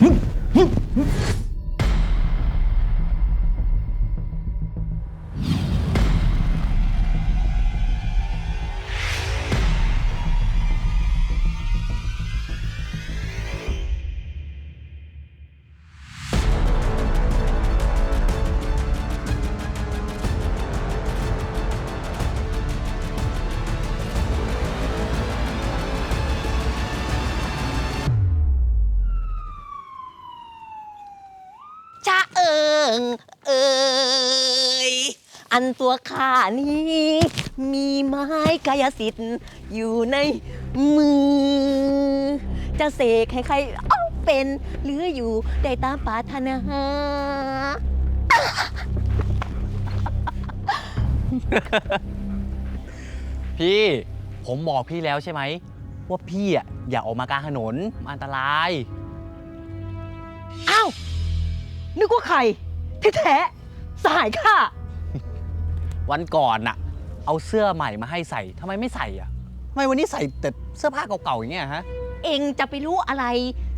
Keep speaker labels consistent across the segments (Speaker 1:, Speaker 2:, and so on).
Speaker 1: จ อันตัวข้านี้ มีไม้กายสิทธิ์อยู่ในมือ จะเสกให้ใครเอาเป็นหรืออยู่ได้ตามปรารถนา
Speaker 2: พี่ผมบอกพี่แล้วใช่ไหม ว่าพี่อะอย่าออกมากลางถนนมันอันตราย
Speaker 1: อ้าวนึกว่าใครที่แท้สหายข้า
Speaker 2: วันก่อนน่ะ เอาเสื้อใหม่มาให้ใส่ทำไมไม่ใส่อะทำไมวันนี้ใส่แต่เสื้อผ้าเก่าๆอย่างเงี้ยฮะ
Speaker 1: เองจะไปรู้อะไร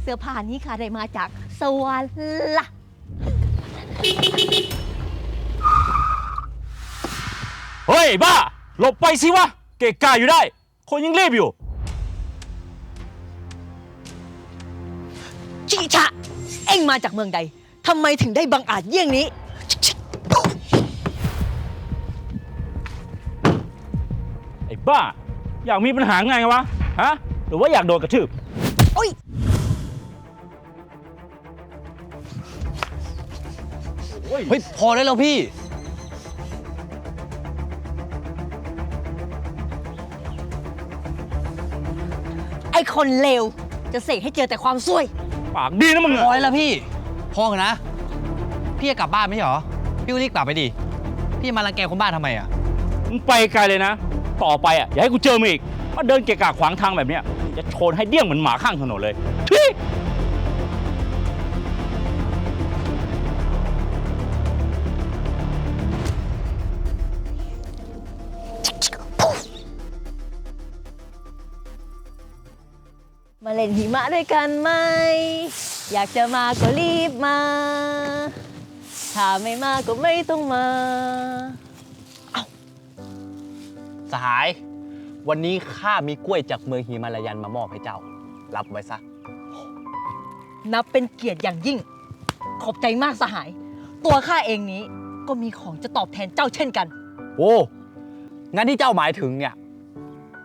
Speaker 1: เสื้อผ้านี้ข้าได้มาจากสวรรค์ล่ะ
Speaker 3: เฮ้ยบ้าหลบไปสิวะ เกะกะอยู่ได้ คนยังรีบอยู่
Speaker 1: ชิชะ เอ็งมาจากเมืองใดทำไมถึงได้บังอาจเยี่ยงนี้
Speaker 3: ไอ้บ้า อยากมีปัญหาไงวะ ฮะ หรือว่าอยากโดนกระทืบ
Speaker 1: โอ้ย
Speaker 2: เฮ้ย พอได้แล้วพี่
Speaker 1: ไอคนเลวจะเสกให้เจอแต่ความซวย
Speaker 3: ปากดีนะมึง
Speaker 2: พอแล้วพี่ พอกันนะ พี่จะกลับบ้านไม่ใช่เหรอ พี่ก็รีบกลับไปดิ พี่มารังแกคนบ้านทำไมอะ
Speaker 3: มึงไปไกลเลยนะ ต่อไปอะอย่าให้กูเจอมึงอีกมาเดินเกะกะขวางทางแบบเนี้ยจะชนให้เดี้ยงเหมือนหมาข้างถนนเลยที
Speaker 1: มาเล่นหิมะด้วยกันไหม อยากจะมาก็รีบมา ถ้าไม่มาก็ไม่ต้องมา
Speaker 2: หาย วันนี้ข้ามีกล้วยจากเมืองฮิมาลายันมามอบให้เจ้า รับไว้ซะ
Speaker 1: นับเป็นเกียรติอย่างยิ่ง ขอบใจมากสหาย ตัวข้าเองนี้ก็มีของจะตอบแทนเจ้าเช่นกัน
Speaker 2: โอ้งั้นที่เจ้าหมายถึงเนี่ย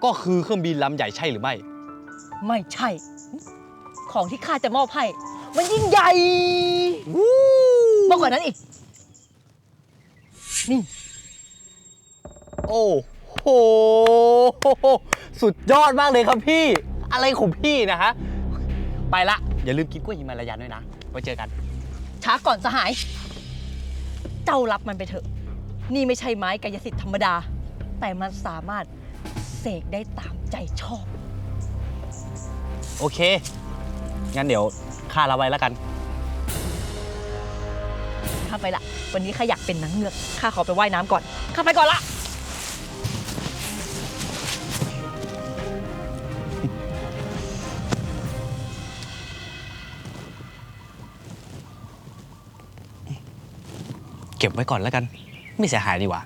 Speaker 2: ก็คือเครื่องบินลำใหญ่ใช่หรือไม่
Speaker 1: ไม่ใช่ ของที่ข้าจะมอบให้ มันยิ่งใหญ่มากกว่านั้นอีก นี่
Speaker 2: โอ้ โห สุดยอดมากเลยครับพี่ อะไรของพี่นะฮะ ไปละ อย่าลืมกินกล้วยฮิมาลายันด้วยนะ ไว้เจอกัน
Speaker 1: ช้าก่อนสหาย เจ้ารับมันไปเถอะ นี่ไม่ใช่ไม้กายสิทธิ์ธรรมดา แต่มันสามารถเสกได้ตามใจชอบ
Speaker 2: โอเค งั้นเดี๋ยวข้าละไว้แล้วกัน
Speaker 1: ข้าไปละ วันนี้ข้าอยากเป็นนางเงือก ข้าขอไปว่ายน้ำก่อน ข้าไปก่อนละ
Speaker 2: เก็บไว้ก่อนแล้วกัน ไม่เสียหายดีกว่า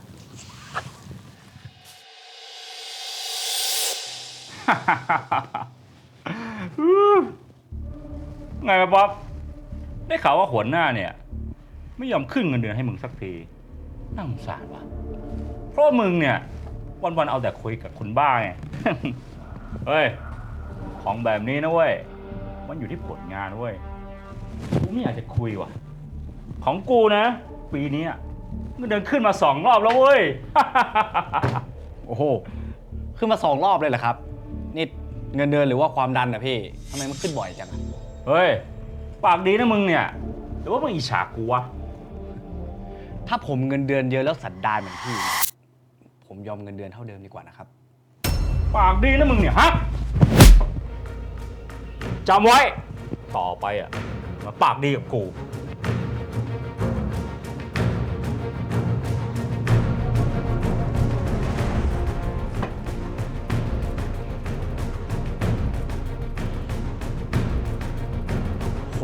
Speaker 3: ไงวะบ๊อบ ได้ข่าวว่าหัวหน้าเนี่ย ไม่ยอมขึ้นเงินเดือนให้มึงสักทีน่าสงสารวะเพราะมึงเนี่ย วันๆเอาแต่คุยกับคนบ้าไง เฮ้ย ของแบบนี้นะเว้ย มันอยู่ที่ผลงานเว้ย กูไม่อยากจะคุยว่ะ ของกูนะ ปีนี้อะเงินเดือนขึ้นมาสองรอบแล้วเว้ย
Speaker 2: โอ้โห ขึ้นมาสองรอบเลยเหรอครับ นี่เงินเดือนหรือว่าความดันนะพี่ทำไมมันขึ้นบ่อยจังอะ
Speaker 3: เฮ้ย ปากดีนะมึงเนี่ยหรือว่ามึงอิจฉากูวะ
Speaker 2: ถ้าผมเงินเดือนเยอะแล้วสันดานเหมือนพี่ผมยอมเงินเดือนเท่าเดิมดีกว่านะครับ
Speaker 3: ปากดีนะมึงเนี่ยฮะจำไว้ ต่อไปอะมาปากดีกับกู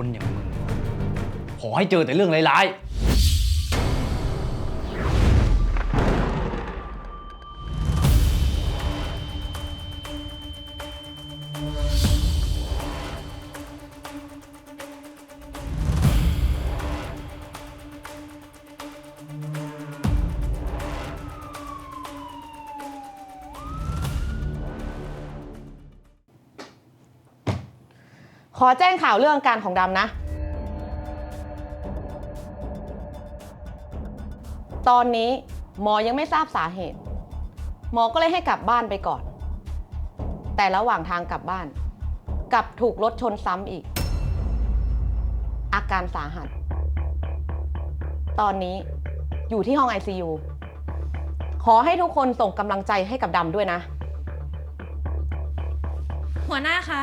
Speaker 2: คนอย่างมึง ขอให้เจอแต่เรื่องร้าย
Speaker 4: อแจ้งข่าวเรื่องอาการของดำนะ ตอนนี้หมอยังไม่ทราบสาเหตุ หมอก็เลยให้กลับบ้านไปก่อน แต่ระหว่างทางกลับบ้าน กลับถูกรถชนซ้ำอีก อาการสาหัส ตอนนี้อยู่ที่ห้อง ICU ขอให้ทุกคนส่งกำลังใจให้กับดำด้วยนะ
Speaker 5: หัวหน้าคะ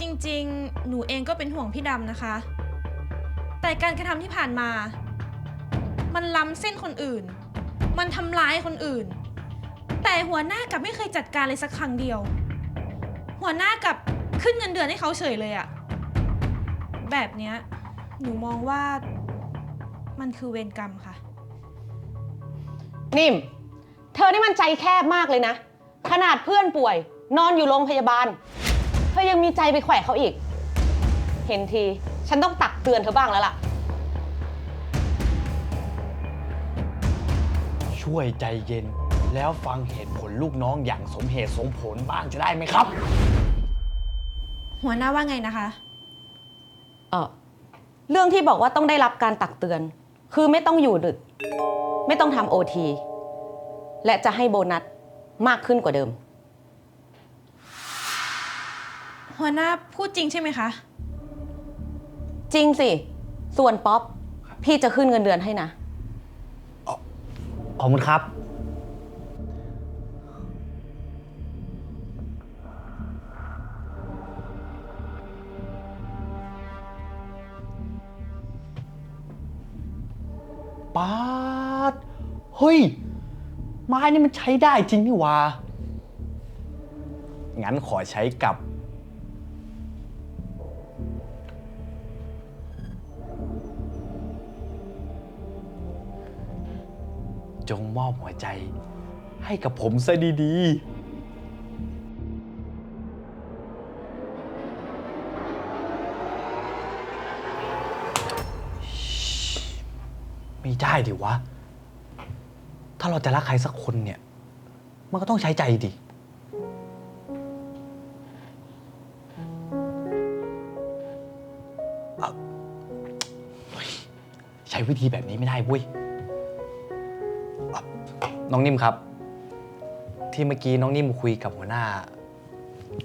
Speaker 5: จริงๆ หนูเองก็เป็นห่วงพี่ดำนะคะ แต่การกระทำที่ผ่านมา มันล้ำเส้นคนอื่น มันทำร้ายคนอื่น แต่หัวหน้ากลับไม่เคยจัดการเลยสักครั้งเดียว หัวหน้ากลับขึ้นเงินเดือนให้เขาเฉยเลยอะแบบเนี้ยหนูมองว่ามันคือเวรกรรมค่ะ
Speaker 4: นิ่ม เธอนี่มันใจแคบมากเลยนะ ขนาดเพื่อนป่วย นอนอยู่โรงพยาบาล เธอยังมีใจไปแขวะเขาอีก เห็นที ฉันต้องตักเตือนเธอบ้างแล้วล่ะ
Speaker 2: ช่วยใจเย็น แล้วฟังเหตุผลลูกน้องอย่างสมเหตุสมผลบ้างจะได้ไหมครับ
Speaker 5: หัวหน้าว่าไงนะคะ
Speaker 4: เออเรื่องที่บอกว่าต้องได้รับการตักเตือน คือไม่ต้องอยู่ดึก ไม่ต้องทำโอทีและจะให้โบนัสมากขึ้นกว่าเดิม
Speaker 5: หัวหน้าพูดจริงใช่ไหมคะ
Speaker 4: จริงสิ ส่วนป๊อป พี่จะขึ้นเงินเดือนให้นะ
Speaker 2: ขอบคุณครับ ป๊าด เฮ้ย ไม้นี่มันใช้ได้จริงนี่หวะงั้นขอใช้กับ จงมอบหัวใจ ให้กับผมซะดีๆไม่ได้ดิวะ ถ้าเราจะรักใครสักคนเนี่ย มันก็ต้องใช้ใจดิ ใช้วิธีแบบนี้ไม่ได้เว้ย น้องนิ่มครับ ที่เมื่อกี้น้องนิ่มคุยกับหัวหน้า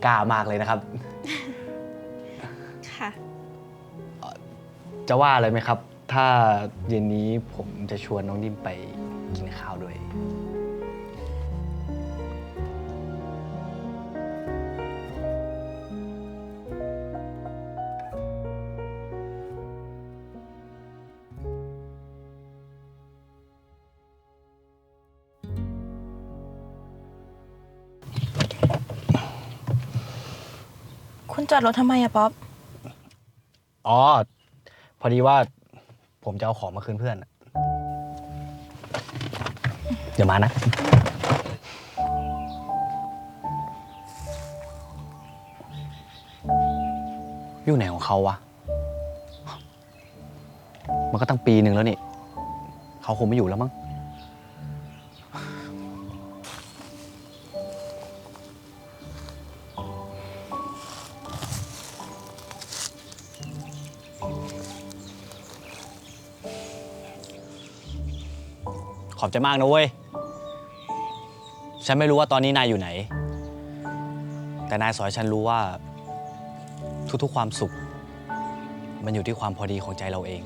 Speaker 2: กล้ามากเลยนะครับ
Speaker 5: ค่ะ
Speaker 2: จะว่าอะไรไหมครับ ถ้าเย็นนี้ผมจะชวนน้องนิ่มไปกินข้าวด้วย
Speaker 5: คุณจอดรถทำไมอะป๊อป
Speaker 2: อ๋อ พอดีว่าผมจะเอาของมาคืนเพื่อนอะเดี๋ยวมานะ อยู่ไหนของเขาวะ มันก็ตั้งปีหนึ่งแล้วนี่ เขาคงไม่อยู่แล้วมั้ง ขอบใจมากนะเว้ย ฉันไม่รู้ว่าตอนนี้นายอยู่ไหน แต่นายสอนให้ฉันรู้ว่า ทุกๆความสุข มันอยู่ที่ความพอดีของใจเราเอง